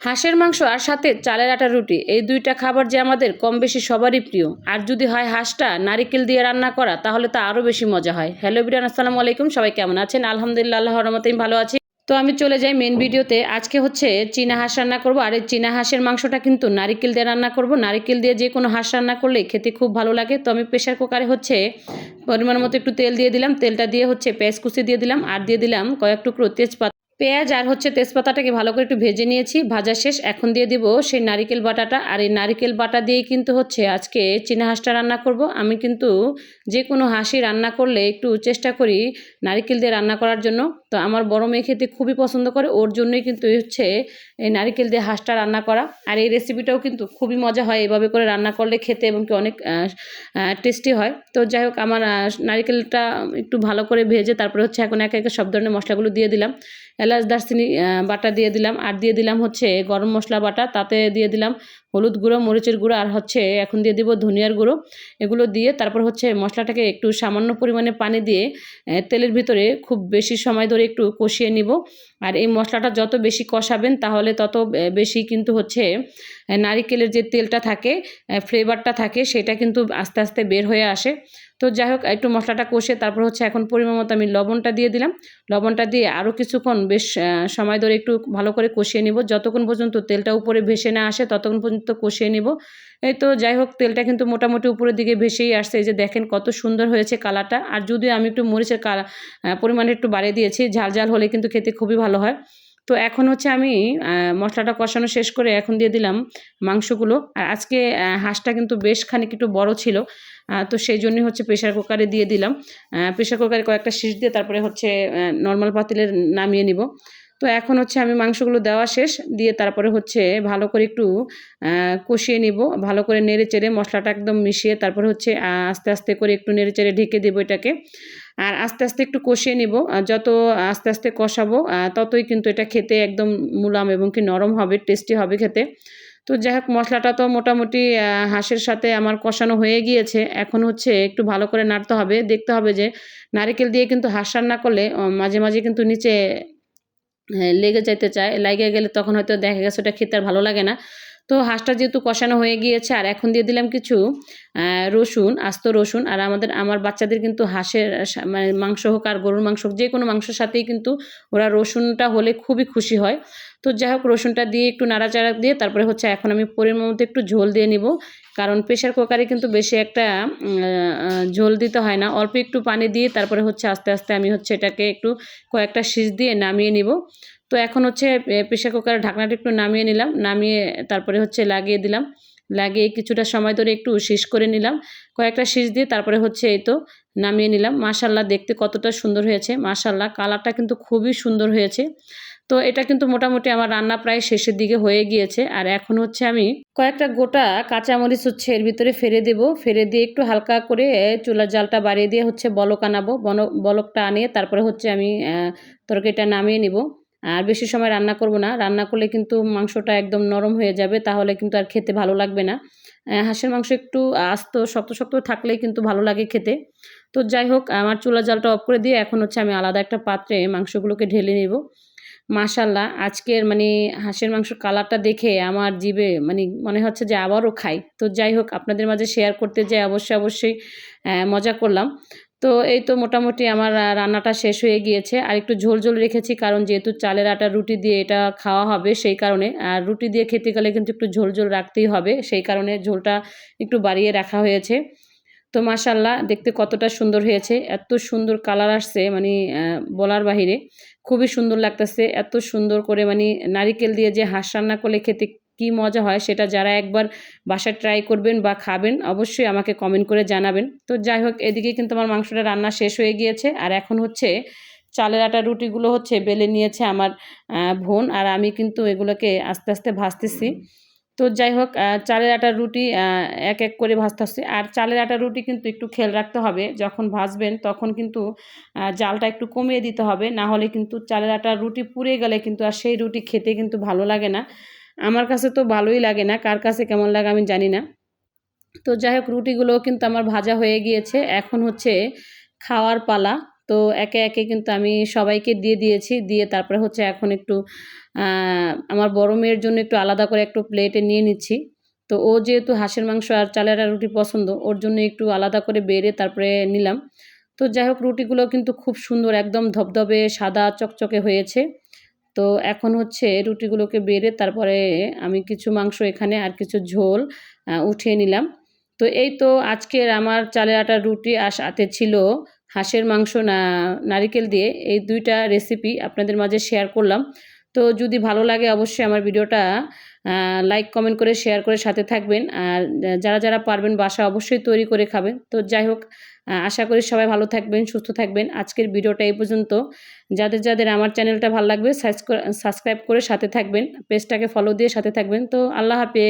হাঁসের মাংস আর সাথে চালের আটা রুটি, এই দুইটা খাবার যে আমাদের কম বেশি সবারই প্রিয়। আর যদি হয় হাঁসটা নারিকেল দিয়ে রান্না করা, তাহলে তো আরও বেশি মজা হয়। হ্যালো বিরান আসসালামু আলাইকুম, সবাই কেমন আছেন? আলহামদুলিল্লাহ, আল্লাহর রহমতে আমি ভালো আছি। তো আমি চলে যাই মেন ভিডিওতে আজকে হচ্ছে চীনা হাঁস রান্না করব, আর এই চীনা হাঁসের মাংসটা কিন্তু নারিকেল দিয়ে রান্না করব। নারিকেল দিয়ে যে কোনো হাঁস রান্না করলে খেতে খুব ভালো লাগে। তো আমি প্রেশার কুকারে হচ্ছে পরিমাণ মতো একটু তেল দিয়ে দিলাম। তেলটা দিয়ে হচ্ছে পেঁয়াজ কুচি দিয়ে দিলাম। আর দিয়ে দিলাম কয়েক টুকরো তেজপাতা। পেঁয়াজ আর হচ্ছে তেজপাতাটাকে ভালো করে একটু ভেজে নিয়েছি। ভাজা শেষ, এখন দিয়ে দিব সেই নারিকেল বাটাটা। আর এই নারিকেল বাটা দিয়েই কিন্তু হচ্ছে আজকে চীনা হাঁসটা রান্না করব। আমি কিন্তু যে কোনো হাঁসি রান্না করলে একটু চেষ্টা করি নারিকেল দিয়ে রান্না করার জন্য। তো আমার বড় মেয়ে খেতে খুবই পছন্দ করে, ওর জন্যই কিন্তু হচ্ছে এই নারিকেল দিয়ে হাঁসটা রান্না করা। আর এই রেসিপিটাও কিন্তু খুবই মজা হয় এভাবে করে রান্না করলে খেতে এবং কি অনেক টেস্টি হয়। তো যাই হোক, আমার নারিকেলটা একটু ভালো করে ভেজে তারপরে হচ্ছে এখন একে একে সব ধরনের মশলাগুলো দিয়ে দিলাম। এলাচ, দারচিনি বাটা দিয়ে দিলাম। আর দিয়ে দিলাম হচ্ছে গরম মশলা বাটা। তাতে দিয়ে দিলাম হলুদ গুঁড়ো, মরিচের গুঁড়ো, আর হচ্ছে এখন দিয়ে দিব ধনিয়ার গুঁড়ো। এগুলো দিয়ে তারপর হচ্ছে মশলাটাকে একটু সামান্য পরিমাণে পানি দিয়ে তেলের ভিতরে খুব বেশি সময় ধরে একটু কষিয়ে নিব। আর এই মশলাটা যত বেশি কষাবেন, তাহলে তত বেশি কিন্তু হচ্ছে নারিকেলের যে তেলটা থাকে ফ্লেভারটা থাকে, সেটা কিন্তু আস্তে আস্তে বের হয়ে আসে। তো যাই হোক, একটু মশলাটা কষে তারপর হচ্ছে এখন পরিমাণ মতো আমি লবণটা দিয়ে দিলাম। লবণটা দিয়ে আরও কিছুক্ষণ বেশ সময় ধরে একটু ভালো করে কষিয়ে নিব। যতক্ষণ পর্যন্ত তেলটা উপরে ভেসে না আসে, ততক্ষণ পর্যন্ত কষিয়ে নিব। এই তো যাই হোক, তেলটা কিন্তু মোটামুটি উপরের দিকে ভেসেই আসছে। এই যে দেখেন কত সুন্দর হয়েছে কালারটা। আর যদিও আমি একটু মরিচের কালা পরিমাণে একটু বাড়িয়ে দিয়েছি, ঝাল ঝাল হলে কিন্তু খেতে খুবই ভালো হয়। তো এখন হচ্ছে আমি মশলাটা কষানো শেষ করে এখন দিয়ে দিলাম মাংসগুলো। আর আজকে হাঁসটা কিন্তু বেশ খানিক একটু বড় ছিল তো সেই জন্যই হচ্ছে প্রেশার কুকারে দিয়ে দিলাম। প্রেশার কুকারে কয়েকটা শীষ দিয়ে তারপরে হচ্ছে নর্মাল পাতিলে নামিয়ে নিব। তো এখন হচ্ছে আমি মাংসগুলো দেওয়া শেষ, দিয়ে তারপরে হচ্ছে ভালো করে একটু কষিয়ে নিব। ভালো করে নেড়ে চেড়ে মশলাটা একদম মিশিয়ে তারপরে হচ্ছে আস্তে আস্তে করে একটু নেড়ে চেড়ে ঢেকে দেবো এটাকে। আর আস্তে আস্তে একটু কষিয়ে নিব। যত আস্তে আস্তে কষাবো ততই কিন্তু এটা খেতে একদম মুলাম এবং কি নরম হবে টেস্টি হবে খেতে। তো যাই হোক, মশলাটা তো মোটামুটি হাঁসের সাথে আমার কষানো হয়ে গিয়েছে। এখন হচ্ছে একটু ভালো করে নাড়তে হবে। দেখতে হবে যে নারকেল দিয়ে কিন্তু হাঁস রান্না করলে মাঝে মাঝে কিন্তু নিচে লেগে যাইতে চায়। লেগে গেলে তখন হয়তো দেখা গেছে ওটা খেতে আর ভালো লাগে না। তো হাঁসটা যেহেতু কষানো হয়ে গিয়েছে, আর এখন দিয়ে দিলাম কিছু রসুন, আস্ত রসুন, আর আমাদের, আমার বাচ্চাদের কিন্তু হাঁসের মানে মাংস হোক আর গরুর মাংস হোক যে কোনো মাংসের সাথেই কিন্তু ওরা রসুনটা হলে খুবই খুশি হয়। তো যাই হোক, রসুনটা দিয়ে একটু নাড়াচাড়া দিয়ে তারপরে হচ্ছে এখন আমি পরিমাণ মতো একটু ঝোল দিয়ে নিব। কারণ প্রেশার কুকারে কিন্তু বেশি একটা ঝোল দিতে হয় না। অল্প একটু পানি দিয়ে তারপরে হচ্ছে আস্তে আস্তে আমি হচ্ছে এটাকে একটু কয়েকটা শীষ দিয়ে নামিয়ে নিব। তো এখন হচ্ছে প্রেশার কুকারের ঢাকনাটা একটু নামিয়ে নিলাম। নামিয়ে তারপরে হচ্ছে লাগিয়ে দিলাম। লাগিয়ে কিছুটা সময় ধরে একটু শীষ করে নিলাম। কয়েকটা শীষ দিয়ে তারপরে হচ্ছে এই তো নামিয়ে নিলাম। মাশাল্লাহ দেখতে কতটা সুন্দর হয়েছে মাশাল্লাহ কালারটা কিন্তু খুবই সুন্দর হয়েছে। তো এটা কিন্তু মোটামুটি আমার রান্না প্রায় শেষের দিকে হয়ে গিয়েছে। আর এখন হচ্ছে আমি কয়েকটা গোটা কাঁচামরিচ হচ্ছে এর ভিতরে ফেলে দেব। ফেলে দিয়ে একটু হালকা করে চুলার জালটা বাড়িয়ে দিয়ে হচ্ছে বলক আনাবো। বলকটা আনিয়ে তারপরে হচ্ছে আমি তরকারিটা নামিয়ে নিব। আর বেশি সময় রান্না করব না। রান্না করলে কিন্তু মাংসটা একদম নরম হয়ে যাবে, তাহলে কিন্তু আর খেতে ভালো লাগবে না। হাঁসের মাংস একটু আস্ত, শক্ত শক্ত থাকলেই কিন্তু ভালো লাগে খেতে। তো যাই হোক, আমার চুলা জালটা অফ করে দিয়ে এখন হচ্ছে আমি আলাদা একটা পাত্রে মাংসগুলোকে ঢেলে নেব। মাশাল্লাহ আজকের মানে হাঁসের মাংস কালারটা দেখে আমার জিভে মানে মনে হচ্ছে যে আবারও খাই। তো যাই হোক, আপনাদের মাঝে শেয়ার করতে যাই অবশ্যই অবশ্যই মজা করলাম। তো এই তো মোটামুটি আমার রান্নাটা শেষ হয়ে গিয়েছে। আর একটু ঝোল ঝোল রেখেছি কারণ যেহেতু চালের আটা, রুটি দিয়ে এটা খাওয়া হবে সেই কারণে। আর রুটি দিয়ে খেতে গেলে কিন্তু একটু ঝোল ঝোল রাখতেই হবে, সেই কারণে ঝোলটা একটু বাড়িয়ে রাখা হয়েছে। তো মাশাল্লাহ দেখতে কতটা সুন্দর হয়েছে। এত সুন্দর কালার আসছে মানে বলার বাহিরে। খুবই সুন্দর লাগতেছে। এত সুন্দর করে মানে নারিকেল দিয়ে যে হাঁস রান্না করলে খেতে কি মজা হয় সেটা যারা একবার বাসায় ট্রাই করবেন বা খাবেন, অবশ্যই আমাকে কমেন্ট করে জানাবেন। তো যাই হোক এদিকে কিন্তু আমার মাংসটা রান্না শেষ হয়ে গিয়েছে। আর এখন হচ্ছে চালের আটা, রুটিগুলো হচ্ছে বেলে নিয়েছে আমার বোন। আর আমি কিন্তু এগুলোকে আস্তে আস্তে ভাজতেছি। তো যাই হোক চালের আটার রুটি এক এক করে ভাজতে হচ্ছে আর চালের আটার রুটি কিন্তু একটু খেয়াল রাখতে হবে। যখন ভাজবেন তখন কিন্তু জালটা একটু কমিয়ে দিতে হবে। না হলে কিন্তু চালের আটার রুটি পুড়ে গেলে কিন্তু আর সেই রুটি খেতে কিন্তু ভালো লাগে না। আমার কাছে তো ভালোই লাগে না, কার কাছে কেমন লাগে আমি জানি না। তো যাই হোক রুটিগুলো কিন্তু আমার ভাজা হয়ে গিয়েছে। এখন হচ্ছে খাওয়ার পালা। তো একে একে কিন্তু আমি সবাইকে দিয়ে দিয়েছি, দিয়ে তারপরে হচ্ছে এখন একটু আমার বড় মেয়ের জন্য একটু আলাদা করে একটু প্লেটে নিয়ে নিচ্ছি। তো ও যেহেতু হাঁসের মাংস আর চালের আর রুটি পছন্দ, ওর জন্য একটু আলাদা করে বেড়ে তারপরে নিলাম। তো যাই হোক, রুটিগুলো কিন্তু খুব সুন্দর, একদম ধবধবে, সাদা, চকচকে হয়েছে। তো এখন হচ্ছে রুটিগুলোকে বেড়ে তারপরে আমি কিছু মাংস এখানে আর কিছু ঝোল উঠিয়ে নিলাম। তো এই তো আজকের আমার চালের আটার রুটি আর সাথে ছিল হাঁসের মাংস না, নারিকেল দিয়ে এই দুইটা রেসিপি আপনাদের মাঝে শেয়ার করলাম। তো যদি ভালো লাগে অবশ্যই আমার ভিডিওটা লাইক কমেন্ট করে শেয়ার করে সাথে থাকবেন। আর যারা যারা পারবেন বাসা অবশ্যই তৈরি করে খাবেন। তো যাই হোক আশা করি সবাই ভালো থাকবেন, সুস্থ থাকবেন। আজকের ভিডিওটা এই পর্যন্ত। যাদের যাদের আমার চ্যানেলটা ভালো লাগবে সাবস্ক্রাইব করে সাথে থাকবেন। পেজটাকে ফলো দিয়ে সাথে থাকবেন। তো আল্লাহ হাফেজ।